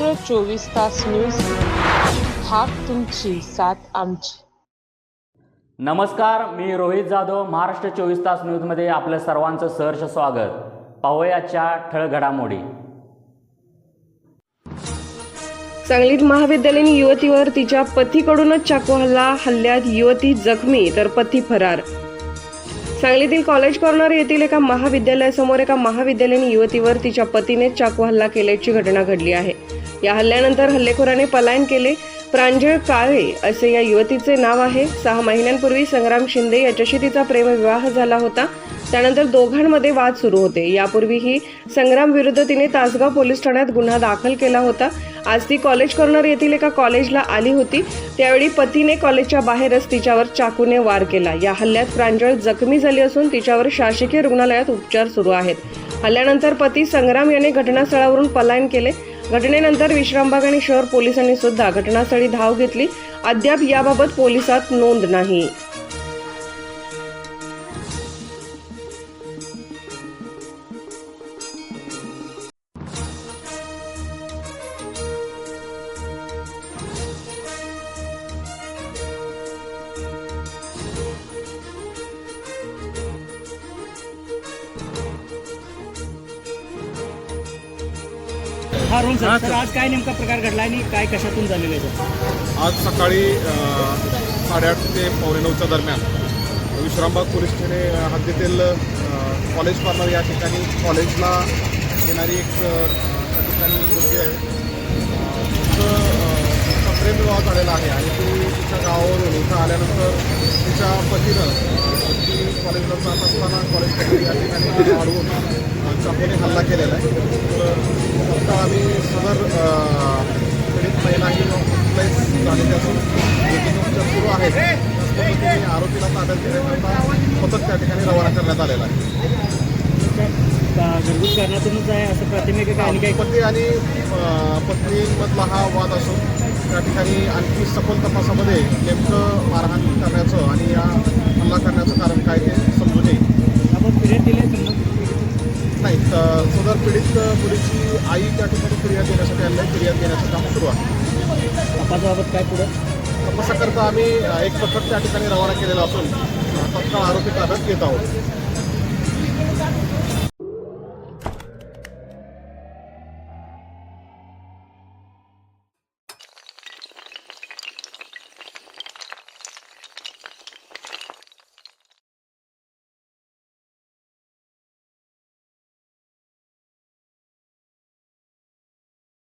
चोवीस तास न्यूज हाक तुमची साथ आमची. नमस्कार मी रोहित जाधव महाराष्ट्र चोवीस तास न्यूजमध्ये आपलं सर्वांचं सहर्ष स्वागत. पाहूयाच्या ठळक घडामोडी. सांगलीत महाविद्यालयीन युवतीवर तिच्या पतीकडूनच चाकू हल्ला हल्ल्यात युवती जखमी तर पती फरार. सांगलीतील कॉलेज कॉर्नर येथील एका महाविद्यालयासमोर एका महाविद्यालयीन युवतीवर तिच्या पतीने चाकू हल्ला केल्याची घटना घडली आहे. या हल्ल्यानंतर हल्लेखोराने पलायन केले प्रांजळ काळे असे या युवतीचे नाव आहे. सहा महिन्यांपूर्वी संग्राम शिंदे याच्याशी तिचा प्रेमविवाह झाला होता. त्यानंतर दोघांमध्ये वाद सुरू होते. यापूर्वीही संग्राम विरुद्ध तिने तासगाव पोलीस ठाण्यात गुन्हा दाखल केला होता. आज ती कॉलेज कॉर्नर येथील एका कॉलेजला आली होती. त्यावेळी पतीने कॉलेजच्या बाहेरच तिच्यावर चाकूने वार केला. या हल्ल्यात प्रांजळ जखमी झाली असून तिच्यावर शासकीय रुग्णालयात उपचार सुरू आहेत. हल्ल्यानंतर पती संग्राम याने घटनास्थळावरून पलायन केले. घटनेनंतर विश्रामबाग आणि शहर पोलिसांनी सुद्धा घटनास्थळी धाव घेतली. अद्याप याबाबत पोलिसात नोंद नाही. हा रोल सर सर. आज काय नेमका प्रकार घडला आणि काय कशातून झालेलं आहे सर? आज सकाळी अ, साडेआठ ते पावणे नऊच्या दरम्यान विश्रामबाग पोलीस ठाणे हद्दीतील अ, कॉलेज कॉर्नर या ठिकाणी कॉलेजला येणारी एक अ, त्या ठिकाणी मुलगी आहे. अ, तिचं अ, प्रेमविवाह झालेला आहे आणि ती तिच्या गावावरून इथं आल्यानंतर तिच्या पतीनं अ, ती कॉलेजला जात असताना कॉलेज या ठिकाणी तिला अडवून अ, झालेली असून उपचार सुरू आहेत त्याच आरोपीला ताब्यात घेण्याकरता पथक त्या ठिकाणी रवाना करण्यात आलेला आहे. घरगुती कारणातूनच आहे असं प्राथमिक काही पती आणि पत्नीमधला हा वाद असून त्या ठिकाणी आणखी सखोल तपासामध्ये नेमकं मारहाण करण्याचं आणि या हल्ला करण्याचं कारण काय ते समजून येईल आपण पिरियड दिले संबंधित नाही सदर पीडित मुलीची आई त्या ठिकाणी फिर्याद देण्यासाठी आलेली आहे. फिर्याद देण्याचं काम सुरू आहे. तपासाबाबत काय पुढे? तपासाकरता आम्ही एक पथक त्या ठिकाणी रवाना केलेलं असून तत्काळ आरोपी ताब्यात घेत आहोत.